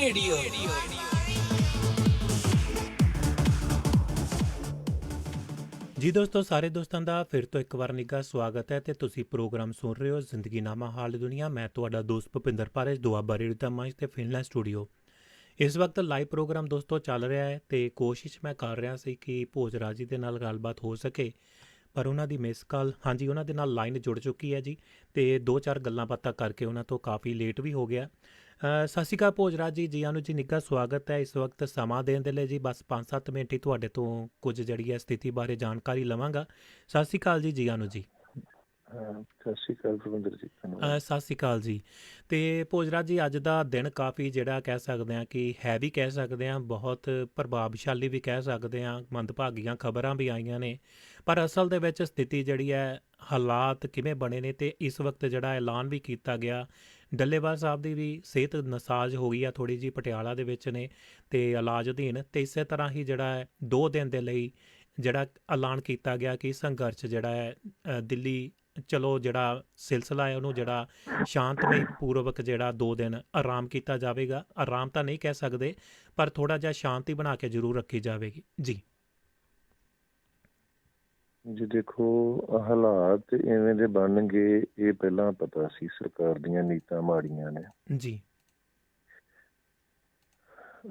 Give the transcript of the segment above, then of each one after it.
Radio ਜੀ ਦੋਸਤੋ, ਸਾਰੇ ਦੋਸਤਾਂ ਦਾ ਫਿਰ ਤੋਂ ਇੱਕ ਵਾਰ ਨਿੱਘਾ ਸਵਾਗਤ ਹੈ ਤੇ ਤੁਸੀਂ ਪ੍ਰੋਗਰਾਮ ਸੁਣ ਰਹੇ ਹੋ ਜ਼ਿੰਦਗੀਨਾਮਾ ਹਾਲ ਦੁਨੀਆ। ਮੈਂ ਤੁਹਾਡਾ ਦੋਸਤ ਭੁਪਿੰਦਰ ਪਾਰੇਸ਼ ਦੁਆਬਾ ਰੇਡੀਓ ਦਾ ਮੰਚ ਤੇ ਫਿਨਲੈਂਡ ਸਟੂਡੀਓ। ਇਸ ਵਕਤ ਲਾਈਵ ਪ੍ਰੋਗਰਾਮ ਦੋਸਤੋ ਚੱਲ ਰਿਹਾ ਹੈ ਤੇ ਕੋਸ਼ਿਸ਼ ਮੈਂ ਕਰ ਰਿਹਾ ਸੀ ਕਿ ਭੋਜ ਰਾਜੀ ਦੇ ਨਾਲ ਗੱਲਬਾਤ ਹੋ ਸਕੇ, ਪਰ ਉਹਨਾਂ ਦੀ ਮਿਸ ਕਾਲ ਹਾਂਜੀ, ਉਹਨਾਂ ਦੇ ਨਾਲ ਲਾਈਨ ਜੁੜ ਚੁੱਕੀ ਹੈ ਜੀ ਤੇ ਦੋ ਚਾਰ ਗੱਲਾਂ ਬਾਤਾਂ ਕਰਕੇ ਉਹਨਾਂ ਤੋਂ ਕਾਫੀ ਲੇਟ ਵੀ ਹੋ ਗਿਆ। ਸਤਿ ਸ਼੍ਰੀ ਅਕਾਲ ਭੋਜਰਾਜ ਜੀ ਜੀ ਆਨੂੰ ਜੀ ਨਿੱਘਾ ਸਵਾਗਤ ਹੈ। ਇਸ ਵਕਤ ਸਮਾਂ ਦੇਣ ਦੇ ਲਈ ਜੀ ਬਸ 5-7 ਮਿੰਟ ਹੀ ਤੁਹਾਡੇ ਤੋਂ ਕੁਝ ਜਿਹੜੀ ਹੈ ਸਥਿਤੀ ਬਾਰੇ ਜਾਣਕਾਰੀ ਲਵਾਂਗਾ। ਸਤਿ ਸ਼੍ਰੀ ਅਕਾਲ ਜੀ ਜੀ ਆਨੂੰ ਜੀ। ਸਤਿ ਸ਼੍ਰੀ ਅਕਾਲ ਪ੍ਰਬੰਧਰ ਜੀ ਸਤਿ ਸ਼੍ਰੀ ਅਕਾਲ ਜੀ। ਤੇ ਭੋਜਰਾਜ ਜੀ ਅੱਜ ਦਾ ਦਿਨ ਕਾਫੀ ਜਿਹੜਾ ਕਹਿ ਸਕਦੇ ਆ ਕਿ ਹੈ ਵੀ ਕਹਿ ਸਕਦੇ ਆ ਬਹੁਤ ਪ੍ਰਭਾਵਸ਼ਾਲੀ ਵੀ ਕਹਿ ਸਕਦੇ ਆ ਮੰਦਭਾਗੀਆਂ ਖਬਰਾਂ ਵੀ ਆਈਆਂ ਨੇ। ਪਰ ਅਸਲ ਦੇ ਵਿੱਚ ਸਥਿਤੀ ਜਿਹੜੀ ਹੈ ਹਾਲਾਤ ਕਿਵੇਂ ਬਣੇ ਨੇ ਤੇ ਇਸ ਵਕਤ ਜਿਹੜਾ ਐਲਾਨ ਵੀ ਕੀਤਾ ਗਿਆ ਡੱਲੇਵਾਲ ਸਾਹਿਬ ਦੀ ਵੀ ਸਿਹਤ ਨਸਾਜ ਹੋ ਗਈ ਆ ਥੋੜੀ ਜੀ ਪਟਿਆਲਾ ਦੇ ਵਿੱਚ ਨੇ ਤੇ ਇਲਾਜ ਅਧੀਨ ਤੇ ਇਸੇ ਤਰ੍ਹਾਂ ਹੀ ਜਿਹੜਾ ਹੈ 2 ਦਿਨ ਦੇ ਲਈ ਜਿਹੜਾ ਐਲਾਨ ਕੀਤਾ ਗਿਆ ਕਿ ਸੰਘਰਸ਼ ਜਿਹੜਾ ਹੈ ਦਿੱਲੀ ਚਲੋ ਜਿਹੜਾ ਸਿਲਸਿਲਾ ਹੈ, ਉਹਨੂੰ ਜਿਹੜਾ ਸ਼ਾਂਤਮਈ ਪੂਰਵਕ ਜਿਹੜਾ 2 ਦਿਨ ਆਰਾਮ ਕੀਤਾ ਜਾਵੇਗਾ। ਆਰਾਮ ਤਾਂ ਨਹੀਂ ਕਹਿ ਸਕਦੇ, ਪਰ ਥੋੜਾ ਜਿਹਾ ਸ਼ਾਂਤੀ ਬਣਾ ਕੇ ਜ਼ਰੂਰ ਰੱਖੀ ਜਾਵੇਗੀ। ਜੀ। ਜੀ ਦੇਖੋ ਹਾਲਾਤ ਐਵੇਂ ਦੇ ਬਣਨਗੇ ਇਹ ਪਹਿਲਾਂ ਪਤਾ ਸੀ ਸਰਕਾਰ ਦੀਆਂ ਨੀਤਾਂ ਮਾੜੀਆਂ ਨੇ। ਜੀ।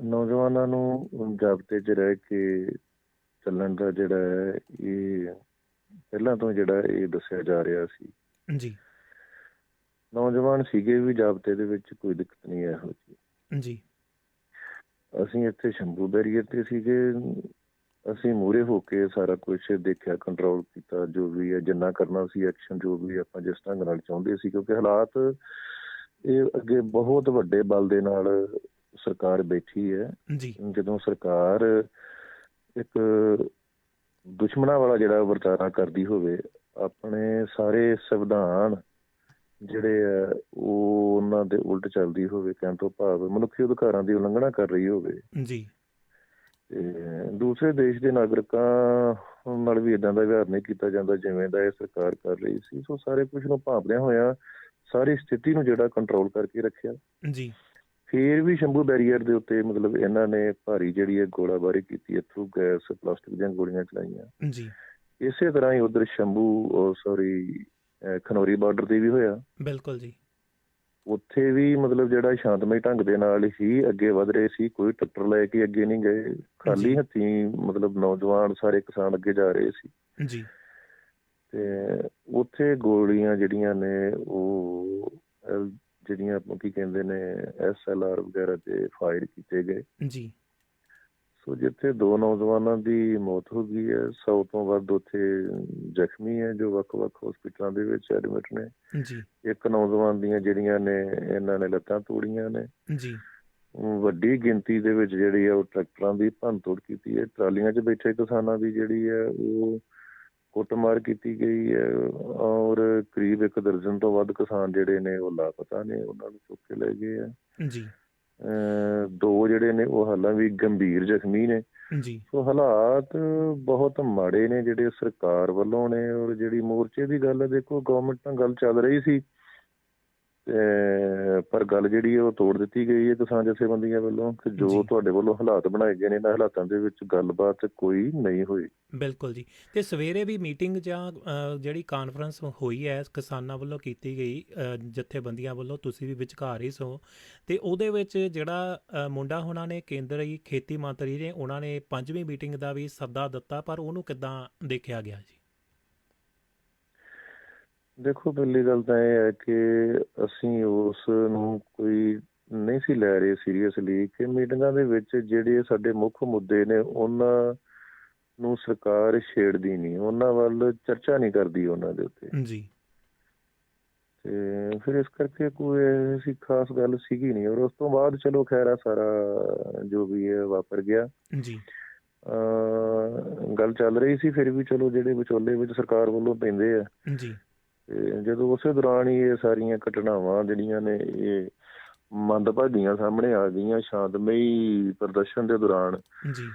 ਨੌਜਵਾਨਾਂ ਨੂੰ ਜਾਬਤੇ 'ਚ ਰਹਿ ਕੇ ਚੱਲਣ ਦਾ ਜਿਹੜਾ ਹੈ ਇਹ ਪਹਿਲਾਂ ਤੋਂ ਜਿਹੜਾ ਇਹ ਦੱਸਿਆ ਜਾ ਰਿਹਾ ਸੀ। ਜੀ। ਨੌਜਵਾਨ ਸੀਗੇ ਵੀ ਜਾਬਤੇ ਦੇ ਵਿੱਚ ਕੋਈ ਦਿੱਕਤ ਨਹੀਂ ਇਹੋ ਜਿਹੀ। ਜੀ। ਅਸੀਂ ਇੱਥੇ ਸ਼ੰਭੂ ਬੈਰੀਅਰ ਤੇ ਸੀਗੇ। ਅਸੀਂ ਮੂਰੇ ਹੋ ਕੇ ਸਾਰਾ ਕੁਝ ਦੇਖਿਆ ਕੰਟਰੋਲ ਕੀਤਾ ਜੋ ਵੀ ਹੈ ਜਿੰਨਾ ਕਰਨਾ ਸੀ ਐਕਸ਼ਨ ਜੋ ਵੀ ਆਪਾਂ ਜਿਸ ਢੰਗ ਨਾਲ ਚਾਹੁੰਦੇ ਸੀ ਕਿਉਂਕਿ ਹਾਲਾਤ ਇਹ ਅੱਗੇ ਬਹੁਤ ਵੱਡੇ ਬਲ ਦੇ ਨਾਲ ਸਰਕਾਰ ਬੈਠੀ ਹੈ। ਜਦੋਂ ਸਰਕਾਰ ਇੱਕ ਦੁਸ਼ਮਣਾਂ ਵਾਲਾ ਜਿਹੜਾ ਵਰਤਾਰਾ ਕਰਦੀ ਹੋਵੇ ਆਪਣੇ ਸਾਰੇ ਸੰਵਿਧਾਨ ਜਿਹੜੇ ਆ ਉਹ ਉਹਨਾਂ ਦੇ ਉਲਟ ਚੱਲਦੀ ਹੋਵੇ ਕਹਿਣ ਤੋਂ ਭਾਵ ਮਨੁੱਖੀ ਅਧਿਕਾਰਾਂ ਦੀ ਉਲੰਘਣਾ ਕਰ ਰਹੀ ਹੋਵੇ। ਜੀ। ਤੇ ਦੂਸਰੇ ਦੇਸ਼ ਦੇ ਨਾਗਰਿਕਾਂ ਨਾਲ ਵੀ ਇਦਾਂ ਦਾ ਵਿਵਹਾਰ ਨਹੀਂ ਕੀਤਾ ਜਾਂਦਾ ਜਿਵੇਂ ਦਾ ਇਹ ਸਰਕਾਰ ਕਰ ਰਹੀ ਸੀ। ਸੋ ਸਾਰੇ ਕੁਝ ਨੂੰ ਭਾਂਪਦਿਆਂ ਹੋਇਆ ਸਾਰੀ ਸਥਿਤੀ ਨੂੰ ਜਿਹੜਾ ਕੰਟਰੋਲ ਕਰਕੇ ਰੱਖਿਆ। ਜੀ। ਫੇਰ ਵੀ ਸ਼ੰਭੂ ਬੈਰੀਅਰ ਦੇ ਉੱਤੇ ਮਤਲਬ ਇਹਨਾਂ ਨੇ ਭਾਰੀ ਜਿਹੜੀ ਹੈ ਗੋਲਾਬਾਰੀ ਕੀਤੀ ਥਰੂ ਗੈਸ ਪਲਾਸਟਿਕ ਦੀਆਂ ਗੋਲੀਆਂ ਚਲਾਈਆਂ। ਜੀ। ਇਸੇ ਤਰ੍ਹਾਂ ਹੀ ਉਧਰ ਸ਼ੰਭੂ ਸੌਰੀ ਖਨੌਰੀ ਬਾਰਡਰ ਤੇ ਵੀ ਹੋਇਆ। ਬਿਲਕੁਲ ਜੀ। ਉੱਥੇ ਵੀ ਮਤਲਬ ਜਿਹੜਾ ਸ਼ਾਂਤਮਈ ਢੰਗ ਦੇ ਨਾਲ ਹੀ ਅੱਗੇ ਵਧ ਰਹੇ ਸੀ ਕੋਈ ਟੱਕਰ ਲੈ ਕੇ ਅੱਗੇ ਨਹੀਂ ਗਏ। ਖਾਲੀ। ਹੱਥੀਂ ਮਤਲਬ ਨੌਜਵਾਨ ਸਾਰੇ ਕਿਸਾਨ ਅੱਗੇ ਜਾ ਰਹੇ ਸੀ। ਜੀ। ਤੇ ਉੱਥੇ ਗੋਲੀਆਂ ਜਿਹੜੀਆਂ ਨੇ ਉਹ ਜਿਹੜੀਆਂ ਆਪਾਂ ਕੀ ਕਹਿੰਦੇ ਨੇ ਐਸਐਲਆਰ ਵਗੈਰਾ ਤੇ ਫਾਇਰ ਕੀਤੇ ਗਏ। ਜੀ। ਸੋ ਜਿੱਥੇ ਦੋ ਨੌਜਵਾਨਾਂ ਦੀ ਮੌਤ ਹੋ ਗਈ ਹੈ 100 ਤੋਂ ਵੱਧ ਉੱਥੇ ਜ਼ਖਮੀ ਹੈ ਜੋ ਵੱਖ-ਵੱਖ ਹਸਪਤਾਲਾਂ ਦੇ ਵਿੱਚ ਐਡਮਿਟ ਨੇ। ਜੀ। ਇੱਕ ਨੌਜਵਾਨ ਦੀਆਂ ਜਿਹੜੀਆਂ ਨੇ ਇਹਨਾਂ ਨੇ ਲੱਤਾਂ ਤੋੜੀਆਂ ਨੇ। ਜੀ। ਵੱਡੀ ਗਿਣਤੀ ਦੇ ਵਿੱਚ ਜਿਹੜੀ ਹੈ ਉਹ ਟਰੈਕਟਰਾਂ ਦੀ ਭੰਨਤੋੜ ਕੀਤੀ ਹੈ। ਟਰਾਲੀਆਂ 'ਚ ਬੈਠੇ ਕਿਸਾਨਾਂ ਦੀ ਜਿਹੜੀ ਹੈ ਉਹ ਕੁੱਟਮਾਰ ਕੀਤੀ ਗਈ ਹੈ। ਔਰ ਕਰੀਬ ਇੱਕ ਦਰਜਨ ਤੋਂ ਵੱਧ ਕਿਸਾਨ ਜਿਹੜੇ ਨੇ ਉਹ ਲਾਪਤਾ ਨੇ ਉਹਨਾਂ ਨੂੰ ਚੁੱਕ ਕੇ ਲੈ ਗਏ ਆ। ਜੀ। ਦੋ ਜਿਹੜੇ ਨੇ ਉਹ ਹਾਲਾਂ ਵੀ ਗੰਭੀਰ ਜ਼ਖਮੀ ਨੇ। ਜੀ। ਸੋ ਹਾਲਾਤ ਬਹੁਤ ਮਾੜੇ ਨੇ ਜਿਹੜੇ ਸਰਕਾਰ ਵੱਲੋਂ ਨੇ ਔਰ ਜਿਹੜੀ ਮੋਰਚੇ ਦੀ ਗੱਲ ਹੈ ਦੇਖੋ ਗਵਰਨਮੈਂਟ ਨਾਲ ਗੱਲ ਚੱਲ ਰਹੀ ਸੀ। ਪਰ ਗੱਲ ਜਿਹੜੀ ਹੈ ਉਹ ਤੋੜ ਦਿੱਤੀ ਗਈ ਹੈ ਕਿਸਾਨ ਜਥੇਬੰਦੀਆਂ ਵੱਲੋਂ ਕਿ ਜੋ। ਤੁਹਾਡੇ ਵੱਲੋਂ ਹਾਲਾਤ ਬਣਾਏ ਗਏ ਨੇ ਇਹਨਾਂ ਹਾਲਾਤਾਂ ਦੇ ਵਿੱਚ ਗੱਲਬਾਤ ਕੋਈ ਨਹੀਂ ਹੋਈ। ਬਿਲਕੁਲ ਜੀ। ਤੇ ਸਵੇਰੇ ਵੀ ਮੀਟਿੰਗ ਜਾਂ ਜਿਹੜੀ ਕਾਨਫਰੰਸ ਹੋਈ ਹੈ ਕਿਸਾਨਾਂ ਵੱਲੋਂ ਕੀਤੀ ਗਈ ਜਥੇਬੰਦੀਆਂ ਵੱਲੋਂ ਤੁਸੀਂ ਵੀ ਵਿਚਕਾਰ ਹੀ ਸੋ। ਤੇ ਉਹਦੇ ਵਿੱਚ ਜਿਹੜਾ ਮੁੰਡਾ ਉਹਨਾਂ ਨੇ ਕੇਂਦਰੀ ਖੇਤੀ ਮੰਤਰੀ ਨੇ ਉਹਨਾਂ ਨੇ ਪੰਜਵੀਂ ਮੀਟਿੰਗ ਦਾ ਵੀ ਸੱਦਾ ਦਿੱਤਾ ਪਰ ਉਹਨੂੰ ਕਿੱਦਾਂ ਦੇਖਿਆ ਗਿਆ ਜੀ? ਦੇਖੋ ਪਹਿਲੀ ਗੱਲ ਤਾਂ ਇਹ ਹੈ ਕਿ ਅਸੀਂ ਉਸ ਨੂੰ ਕੋਈ ਨਹੀਂ ਸੀ ਲੈ ਰਹੇ ਸੀਰੀਅਸਲੀ ਕਿ ਮੀਟਿੰਗਾਂ ਦੇ ਵਿੱਚ ਜਿਹੜੇ ਸਾਡੇ ਮੁੱਖ ਮੁੱਦੇ ਨੇ ਉਹਨਾਂ ਨੂੰ ਸਰਕਾਰ ਛੇੜਦੀ ਨਹੀਂ ਉਹਨਾਂ ਵੱਲ ਚਰਚਾ ਨਹੀਂ ਕਰਦੀ ਉਹਨਾਂ ਦੇ ਉੱਤੇ। ਜੀ। ਤੇ ਫਿਰ ਇਸ ਕਰਕੇ ਕੋਈ ਐਸੀ ਖਾਸ ਗੱਲ ਸੀਗੀ ਨਹੀਂ। ਔਰ ਉਸ ਤੋਂ ਬਾਅਦ ਚਲੋ ਖੈਰ ਆ ਸਾਰਾ ਜੋ ਵੀ ਹੈ ਵਾਪਰ ਗਿਆ। ਜੀ। ਅਹ ਗੱਲ ਚੱਲ ਰਹੀ ਸੀ ਫਿਰ ਵੀ ਚਲੋ ਜਿਹੜੇ ਵਿਚੋਲੇ ਵਿੱਚ ਸਰਕਾਰ ਵੱਲੋਂ ਪੈਂਦੇ ਆ। ਜੀ। ਤੇ ਜਦੋਂ ਉਸੇ ਦੌਰਾਨ ਹੀ ਇਹ ਸਾਰੀਆਂ ਘਟਨਾਵਾਂ ਜਿਹੜੀਆਂ ਨੇ ਇਹ ਮੰਦਭਾਗੀਆਂ ਸਾਹਮਣੇ ਆ ਗਈਆਂ ਸ਼ਾਂਤਮਈ ਪ੍ਰਦਰਸ਼ਨ ਦੇ ਦੌਰਾਨ। ਜੀ।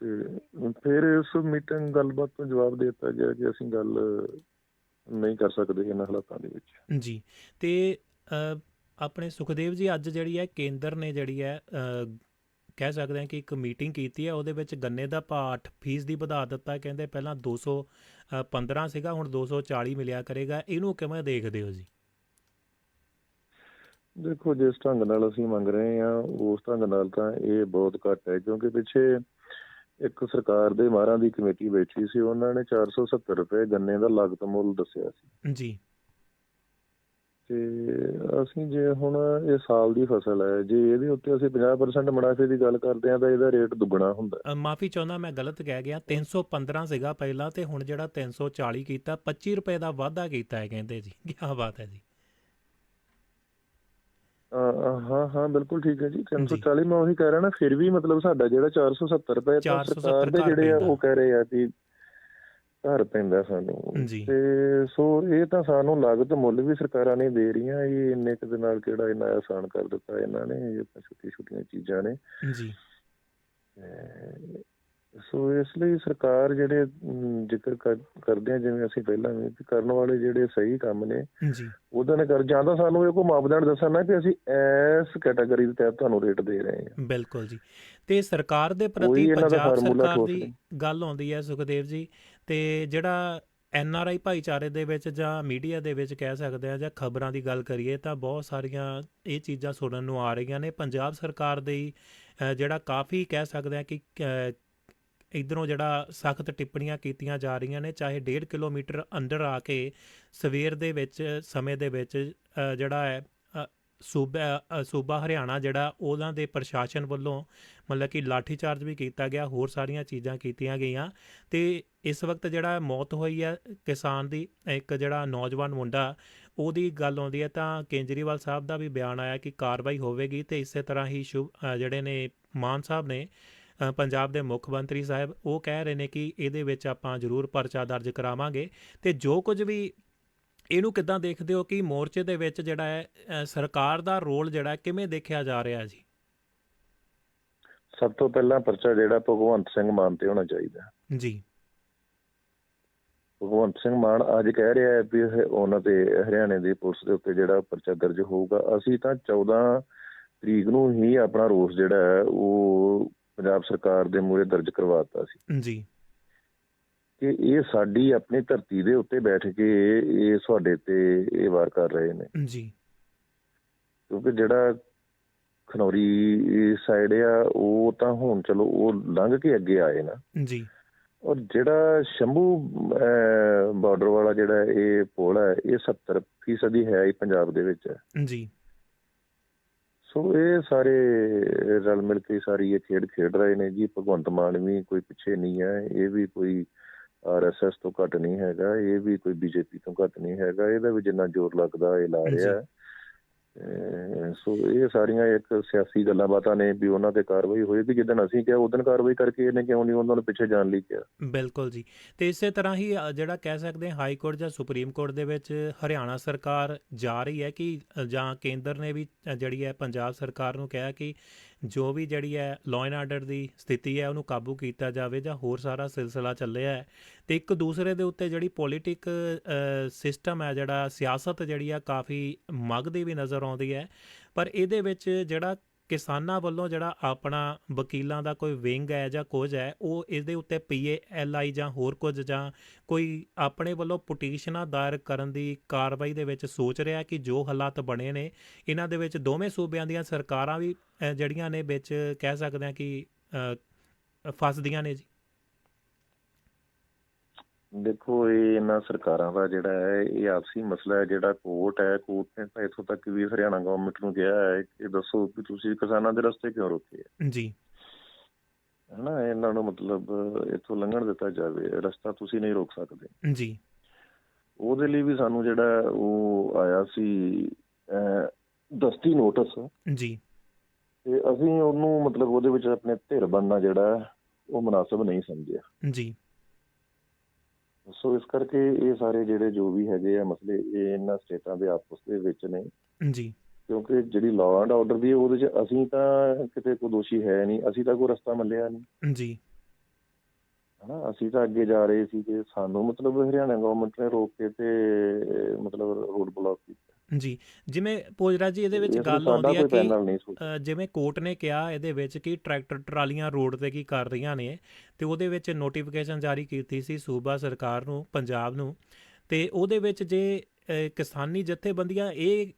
ਤੇ ਫਿਰ ਇਸ ਮੀਟਿੰਗ ਗੱਲਬਾਤ ਤੋਂ ਜਵਾਬ ਦੇ ਦਿੱਤਾ ਗਿਆ ਕਿ ਅਸੀਂ ਗੱਲ ਨਹੀਂ ਕਰ ਸਕਦੇ ਇਹਨਾਂ ਹਾਲਾਤਾਂ ਦੇ ਵਿੱਚ। ਜੀ। ਤੇ ਆਪਣੇ ਸੁਖਦੇਵ ਜੀ ਅੱਜ ਜਿਹੜੀ ਹੈ ਕੇਂਦਰ ਨੇ ਜਿਹੜੀ ਹੈ ਕਹਿ ਸਕਦੇ ਹਾਂ ਕਿ ਇੱਕ ਮੀਟਿੰਗ ਕੀਤੀ ਹੈ ਉਹਦੇ ਵਿੱਚ ਗੰਨੇ ਦਾ ਭਾਅ 8% ਦੀ ਵਧਾ ਦਿੱਤਾ। ਕਹਿੰਦੇ ਪਹਿਲਾਂ 215 ਸੀਗਾ ਹੁਣ 240 ਮਿਲਿਆ ਕਰੇਗਾ ਇਹਨੂੰ ਕਿਵੇਂ ਦੇਖਦੇ ਹੋ ਜੀ ਦੇਖੋ ਜਿਸ ਢੰਗ ਨਾਲ ਅਸੀਂ ਮੰਗ ਰਹੇ ਹਾਂ ਉਸ ਢੰਗ ਨਾਲ ਤਾਂ ਇਹ ਬਹੁਤ ਘੱਟ ਹੈ ਕਿਉਂਕਿ ਪਿੱਛੇ ਇੱਕ ਸਰਕਾਰ ਦੇ ਮਾਹਰਾਂ ਦੀ ਕਮੇਟੀ ਬੈਠੀ ਸੀ ਉਹਨਾਂ ਨੇ 470 ਰੁਪਏ ਗੰਨੇ ਦਾ ਲਾਗਤ ਮੁੱਲ ਦੱਸਿਆ ਸੀ ਜੀ ਤੇ ਅਸੀਂ ਜੇ ਹੁਣ ਇਹ ਸਾਲ ਦੀ ਫਸਲ ਹੈ ਜੇ ਇਹਦੇ ਉੱਤੇ ਅਸੀਂ 50% ਮੁਨਾਫੇ ਦੀ ਗੱਲ ਕਰਦੇ ਹਾਂ ਤਾਂ ਇਹਦਾ ਰੇਟ ਦੁੱਗਣਾ ਹੁੰਦਾ। ਮਾਫੀ ਚਾਹੁੰਦਾ ਮੈਂ ਗਲਤ ਕਹਿ ਗਿਆ 315 ਸੀਗਾ ਪਹਿਲਾਂ ਤੇ ਹੁਣ ਜਿਹੜਾ 340 ਕੀਤਾ 25 ਰੁਪਏ ਦਾ ਵਾਧਾ ਕੀਤਾ ਹੈ ਕਹਿੰਦੇ ਜੀ ਕੀ ਬਾਤ ਹੈ ਜੀ। ਹਾਂ ਹਾਂ ਬਿਲਕੁਲ ਠੀਕ ਹੈ ਜੀ 340 ਮੈਂ ਉਹੀ ਕਹਿ ਰਿਹਾ ਨਾ ਫਿਰ ਵੀ ਮਤਲਬ ਸਾਡਾ ਜਿਹੜਾ 470 ਰੁਪਏ ਤਾਂ 470 ਸਰਕਾਰ ਦੇ ਜਿਹੜੇ ਆ। ਉਹ ਕਹਿ ਰਹੇ ਆ ਕਿ ਘਰ ਪੈਂਦਾ ਸਾਨੂੰ। ਤੇ ਸੋ ਇਹ ਤਾਂ ਸਾਨੂੰ ਲਾਗਤ ਮੁੱਲ ਵੀ ਸਰਕਾਰਾਂ ਨੇ ਦੇ ਰਹੀਆਂ। ਇਹ ਇੰਨੇ ਕੁ ਦੇ ਨਾਲ ਕਿਹੜਾ ਇੰਨਾ ਆਸਾਨ ਕਰ ਦਿੱਤਾ ਇਹਨਾਂ ਨੇ ਇਹ ਤਾਂ ਛੋਟੀ ਛੋਟੀਆਂ ਚੀਜ਼ਾਂ ਨੇ। ਜੀ। ਸੋ ਇਸ ਲਈ ਸਰਕਾਰ ਜਿਹੜੇ ਜ਼ਿਕਰ ਕਰ- ਕਰਦੇ ਆ ਜਿਵੇਂ ਅਸੀਂ ਪਹਿਲਾਂ ਵੀ ਕਿ ਕਰਨ ਵਾਲੇ ਜਿਹੜੇ ਸਹੀ ਕੰਮ ਨੇ ਜੀ। ਉਹਦਾ ਨੇ ਕਰ ਜਾਂਦਾ ਸਾਨੂੰ ਇਹ ਕੋ ਮਾਪਦੰਡ ਦੱਸਣ ਨਾ ਕਿ ਅਸੀਂ ਇਸ ਕੈਟਾਗਰੀ ਦੇ ਤਹਿਤ ਤੁਹਾਨੂੰ ਰੇਟ ਦੇ ਰਹੇ ਹਾਂ। ਬਿਲਕੁਲ ਜੀ। ਤੇ ਸਰਕਾਰ ਦੇ ਪ੍ਰਤੀ ਇਹਨਾਂ ਪੰਜਾਬ ਸਰਕਾਰ ਦੀ। ਗੱਲ ਆਉਂਦੀ ਹੈ ਸੁਖਦੇਵ ਜੀ ਤੇ ਜਿਹੜਾ ਐਨ ਆਰ ਆਈ ਭਾਈਚਾਰੇ ਦੇ ਵਿੱਚ ਜਾਂ ਮੀਡੀਆ ਦੇ ਵਿੱਚ ਕਹਿ ਸਕਦੇ ਆ ਜਾਂ ਖਬਰਾਂ ਦੀ ਗੱਲ ਕਰੀਏ ਤਾਂ ਬਹੁਤ ਸਾਰੀਆਂ ਇਹ ਚੀਜ਼ਾਂ ਸੁਣਨ ਨੂੰ ਆ ਰਹੀਆਂ ਨੇ। ਪੰਜਾਬ ਸਰਕਾਰ ਦੇ ਜਿਹੜਾ ਕਾਫੀ ਕਹਿ ਸਕਦੇ ਆ ਕਿ ਅ, ਇਧਰੋਂ ਜਿਹੜਾ ਸਖਤ ਟਿੱਪਣੀਆਂ ਕੀਤੀਆਂ ਜਾ ਰਹੀਆਂ ਨੇ ਚਾਹੇ 1.5 ਕਿਲੋਮੀਟਰ ਅੰਦਰ ਆ ਕੇ ਸਵੇਰ ਦੇ ਵਿੱਚ ਸਮੇਂ ਦੇ ਵਿੱਚ ਜਿਹੜਾ ਹੈ ਸੂਬਾ ਸੂਬਾ ਹਰਿਆਣਾ ਜਿਹੜਾ ਉਹਨਾਂ ਦੇ ਪ੍ਰਸ਼ਾਸਨ ਵੱਲੋਂ ਮਤਲਬ ਕਿ ਲਾਠੀ ਚਾਰਜ ਵੀ ਕੀਤਾ ਗਿਆ, ਹੋਰ ਸਾਰੀਆਂ ਚੀਜ਼ਾਂ ਕੀਤੀਆਂ ਗਈਆਂ ਤੇ ਇਸ ਵਕਤ ਜਿਹੜਾ ਮੌਤ ਹੋਈ ਹੈ ਕਿਸਾਨ ਦੀ, ਇੱਕ ਜਿਹੜਾ ਨੌਜਵਾਨ ਮੁੰਡਾ ਉਹਦੀ ਗੱਲ ਆਉਂਦੀ ਹੈ ਤਾਂ ਕੇਜਰੀਵਾਲ ਸਾਹਿਬ ਦਾ ਵੀ ਬਿਆਨ ਆਇਆ ਕਿ ਕਾਰਵਾਈ ਹੋਵੇਗੀ ਤੇ ਇਸੇ ਤਰ੍ਹਾਂ ਹੀ ਸ਼ੁਭ ਜਿਹੜੇ ਨੇ ਮਾਨ ਸਾਹਿਬ ਨੇ ਪੰਜਾਬ ਦੇ ਮੁੱਖ ਮੰਤਰੀ ਸਾਹਿਬ ਉਹ ਕਹਿ ਰਹੇ ਨੇ ਕਿ ਇਹਦੇ ਵਿੱਚ ਆਪਾਂ ਜ਼ਰੂਰ ਪਰਚਾ ਦਰਜ ਕਰਾਵਾਂਗੇ ਤੇ ਜੋ ਕੁਝ ਵੀ ਇਹਨੂੰ ਕਿੱਦਾਂ ਦੇਖਦੇ ਹੋ ਕਿ ਮੋਰਚੇ ਦੇ ਵਿੱਚ ਜਿਹੜਾ ਹੈ ਸਰਕਾਰ ਦਾ ਰੋਲ ਜਿਹੜਾ ਹੈ ਕਿਵੇਂ ਦੇਖਿਆ ਜਾ ਰਿਹਾ ਜੀ? ਸਭ ਤੋਂ ਪਹਿਲਾਂ ਪਰਚਾ ਜਿਹੜਾ ਭਗਵੰਤ ਸਿੰਘ ਮਾਨ ਤੇ ਹੋਣਾ ਚਾਹੀਦਾ। ਜੀ। ਭਗਵੰਤ ਸਿੰਘ ਮਾਨ ਅੱਜ ਕਹਿ ਰਿਹਾ ਹੈ ਵੀ ਉਹਨਾਂ ਤੇ ਹਰਿਆਣੇ ਦੀ ਪੁਲਿਸ ਦੇ ਉੱਤੇ ਜਿਹੜਾ ਪਰਚਾ ਦਰਜ ਹੋਊਗਾ। ਅਸੀਂ ਤਾਂ 14 ਤਰੀਕ ਨੂੰ ਹੀ ਆਪਣਾ ਰੋਸ ਜਿਹੜਾ ਹੈ ਉਹ ਪੰਜਾਬ ਸਰਕਾਰ ਦੇ ਮੂਹਰੇ ਦਰਜ ਕਰਵਾਤਾ ਸੀ। ਜੀ। ਕਿ ਇਹ ਸਾਡੀ ਆਪਣੀ ਧਰਤੀ ਦੇ ਉੱਤੇ ਬੈਠ ਕੇ ਇਹ ਸਾਡੇ ਤੇ ਇਹ ਵਾਰ ਕਰ ਰਹੇ ਨੇ। ਜੀ। ਕਿਉਂਕਿ ਜਿਹੜਾ ਖਨੌਰੀ ਸਾਈਡ ਆ ਉਹ ਤਾਂ ਹੁਣ ਚਲੋ ਉਹ ਲੰਘ ਕੇ ਅੱਗੇ ਆਏ ਨਾ। ਜੀ। ਔਰ ਜਿਹੜਾ ਸ਼ੰਭੂ ਬਾਰਡਰ ਵਾਲਾ ਜਿਹੜਾ ਇਹ ਪੁਲ ਹੈ ਇਹ 70% ਫੀਸਦੀ ਹੈ ਹੀ ਪੰਜਾਬ ਦੇ ਵਿੱਚ। ਜੀ। ਸੋ ਇਹ ਸਾਰੇ ਰਲ ਮਿਲ ਕੇ ਸਾਰੀ ਇਹ ਖੇਡ ਖੇਡ ਰਹੇ ਨੇ ਜੀ। ਭਗਵੰਤ ਮਾਨ ਵੀ ਕੋਈ ਪਿੱਛੇ ਨਹੀਂ ਹੈ ਇਹ ਵੀ ਕੋਈ ਆਰਐਸਐਸ ਤੋਂ ਘੱਟ ਨਹੀਂ ਹੈਗਾ ਇਹ ਵੀ ਕੋਈ ਬੀਜੇਪੀ ਤੋਂ ਘੱਟ ਨਹੀਂ ਹੈਗਾ ਇਹਦਾ ਵੀ ਜਿੰਨਾ ਜ਼ੋਰ ਲੱਗਦਾ ਇਹ ਲਾ। ਰਿਹਾ। ਸੋ ਇਹ ਸਾਰੀਆਂ ਇੱਕ ਸਿਆਸੀ ਗੱਲਾਂ ਬਾਤਾਂ ਨੇ ਵੀ ਉਹਨਾਂ ਤੇ ਕਾਰਵਾਈ ਹੋਏਗੀ ਜਿੱਦਣ ਅਸੀਂ ਕਿਹਾ ਉਦੋਂ ਕਾਰਵਾਈ ਕਰਕੇ ਇਹਨੇ ਕਿਉਂ ਨਹੀਂ ਉਹਨਾਂ ਨੂੰ ਪਿੱਛੇ ਜਾਣ ਲਈ ਕਿਹਾ? ਬਿਲਕੁਲ ਜੀ। ਤੇ ਇਸੇ ਤਰ੍ਹਾਂ ਹੀ ਜਿਹੜਾ ਕਹਿ ਸਕਦੇ ਹਾਂ ਹਾਈ ਕੋਰਟ ਜਾਂ ਸੁਪਰੀਮ ਕੋਰਟ ਦੇ ਵਿੱਚ ਹਰਿਆਣਾ ਸਰਕਾਰ ਜਾ ਰਹੀ ਹੈ ਕਿ ਜਾਂ ਕੇਂਦਰ ਨੇ ਵੀ ਜਿਹੜੀ ਹੈ ਪੰਜਾਬ ਸਰਕਾਰ ਨੂੰ ਕਿਹਾ ਕਿ ਜੋ ਵੀ ਜਿਹੜੀ ਹੈ ਲਾਅ ਐਂਡ ਆਰਡਰ ਦੀ ਸਥਿਤੀ ਹੈ, ਉਹਨੂੰ ਕਾਬੂ ਕੀਤਾ ਜਾਵੇ ਜਾਂ ਹੋਰ ਸਾਰਾ ਸਿਲਸਿਲਾ ਚੱਲਿਆ ਹੈ, ਤੇ ਇੱਕ ਦੂਸਰੇ ਦੇ ਉੱਤੇ ਜਿਹੜੀ ਪੋਲਿਟਿਕ ਸਿਸਟਮ ਹੈ, ਜਿਹੜਾ ਸਿਆਸਤ ਜਿਹੜੀ ਆ, ਕਾਫੀ ਮਗਦੀ ਵੀ ਨਜ਼ਰ ਆਉਂਦੀ ਹੈ। ਪਰ ਇਹਦੇ ਵਿੱਚ ਜਿਹੜਾ ਕਿਸਾਨਾਂ ਵੱਲੋਂ ਜਿਹੜਾ ਆਪਣਾ ਵਕੀਲਾਂ ਦਾ ਕੋਈ ਵਿੰਗ ਹੈ ਜਾਂ ਕੁਝ ਹੈ, ਉਹ ਇਸ ਦੇ ਉੱਤੇ ਪੀਏਐਲਆਈ ਜਾਂ ਹੋਰ ਕੁਝ ਜਾਂ ਕੋਈ ਆਪਣੇ ਵੱਲੋਂ ਪਟੀਸ਼ਨਾਂ ਦਾਇਰ ਕਰਨ ਦੀ ਕਾਰਵਾਈ ਦੇ ਵਿੱਚ ਸੋਚ ਰਿਹਾ ਕਿ ਜੋ ਹਾਲਾਤ ਬਣੇ ਨੇ, ਇਹਨਾਂ ਦੇ ਵਿੱਚ ਦੋਵੇਂ ਸੂਬਿਆਂ ਦੀਆਂ ਸਰਕਾਰਾਂ ਵੀ ਜਿਹੜੀਆਂ ਨੇ ਵਿੱਚ ਕਹਿ ਸਕਦੇ ਹਾਂ ਕਿ ਫਸਦੀਆਂ ਨੇ ਜੀ। ਦੇਖੋ ਇਹ ਇਹਨਾਂ ਸਰਕਾਰਾਂ ਦਾ ਜਿਹੜਾ ਹੈ ਇਹ ਆਪਸੀ ਮਸਲਾ ਹੈ ਜਿਹੜਾ ਕੋਰਟ ਹੈ ਕੋਰਟ ਨੇ ਤਾਂ ਇੱਥੋਂ ਤੱਕ ਵੀ ਹਰਿਆਣਾ ਗਵਰਨਮੈਂਟ ਨੂੰ ਕਿਹਾ ਹੈ ਕਿ ਦੱਸੋ ਕਿ ਤੁਸੀਂ ਕਿਸਾਨਾਂ ਦੇ ਰਸਤੇ ਕਿਉਂ ਰੋਕੇ ਹੈ। ਜੀ। ਹਨਾ ਇਹਨਾਂ ਨੂੰ ਮਤਲਬ ਇੱਥੋਂ ਲੰਘਣ ਦਿੱਤਾ ਜਾਵੇ ਰਸਤਾ ਤੁਸੀਂ ਨਹੀਂ ਰੋਕ ਸਕਦੇ। ਜੀ। ਉਹਦੇ ਲਈ ਵੀ ਸਾਨੂੰ ਜਿਹੜਾ ਉਹ ਆਇਆ ਸੀ ਦਸਤੀ ਨੋਟਿਸ ਜੀ। ਤੇ ਅਸੀਂ ਉਹਨੂੰ ਮਤਲਬ ਉਹਦੇ ਵਿੱਚ ਆਪਣੇ ਧਿਰ ਬਣਨਾ ਜਿਹੜਾ ਉਹ ਮੁਨਾਸਬ ਨਹੀਂ ਸਮਝਿਆ। ਜੀ। ਸੋ ਇਸ ਕਰਕੇ ਇਹ ਸਾਰੇ ਜਿਹੜੇ ਜੋ ਵੀ ਹੈਗੇ ਆ ਮਸਲੇ ਇਹ ਇਹਨਾਂ ਸਟੇਟਾਂ ਦੇ ਆਪਸ ਦੇ ਵਿੱਚ ਨੇ। ਜੀ। ਕਿਉਂਕਿ ਜਿਹੜੀ ਲਾਅ ਐਂਡ ਆਰਡਰ ਦੀ ਉਹਦੇ 'ਚ ਅਸੀਂ ਤਾਂ ਕਿਤੇ ਕੋਈ ਦੋਸ਼ੀ ਹੈ ਨਹੀਂ ਅਸੀਂ ਤਾਂ ਕੋਈ ਰਸਤਾ ਮੱਲਿਆ ਨਹੀਂ। ਜੀ। ਹਨਾ ਅਸੀਂ ਤਾਂ ਅੱਗੇ ਜਾ ਰਹੇ ਸੀ ਕਿ ਸਾਨੂੰ ਮਤਲਬ ਹਰਿਆਣਾ ਗਵਰਨਮੈਂਟ ਨੇ ਰੋਕ ਕੇ ਤੇ ਮਤਲਬ ਰੋਡ ਬਲੌਕ ਕੀਤਾ। ਜੀ ਜਿਵੇਂ ਪੋਜਰਾ ਜੀ ਇਹਦੇ ਵਿੱਚ ਗੱਲ ਆਉਂਦੀ ਹੈ ਕਿ ਜਿਵੇਂ ਕੋਰਟ ਨੇ ਕਿਹਾ ਇਹਦੇ ਵਿੱਚ ਕਿ ਟਰੈਕਟਰ ਟਰਾਲੀਆਂ ਰੋਡ ਤੇ ਕੀ ਕਰ ਰਹੀਆਂ ਨੇ ਤੇ ਉਹਦੇ ਵਿੱਚ ਨੋਟੀਫਿਕੇਸ਼ਨ ਜਾਰੀ ਕੀਤੀ ਸੀ ਸੂਬਾ ਸਰਕਾਰ ਨੂੰ ਪੰਜਾਬ ਨੂੰ ਤੇ ਉਹਦੇ ਵਿੱਚ ਜੇ ਕਿਸਾਨੀ ਜਥੇਬੰਦੀਆਂ ਇਹ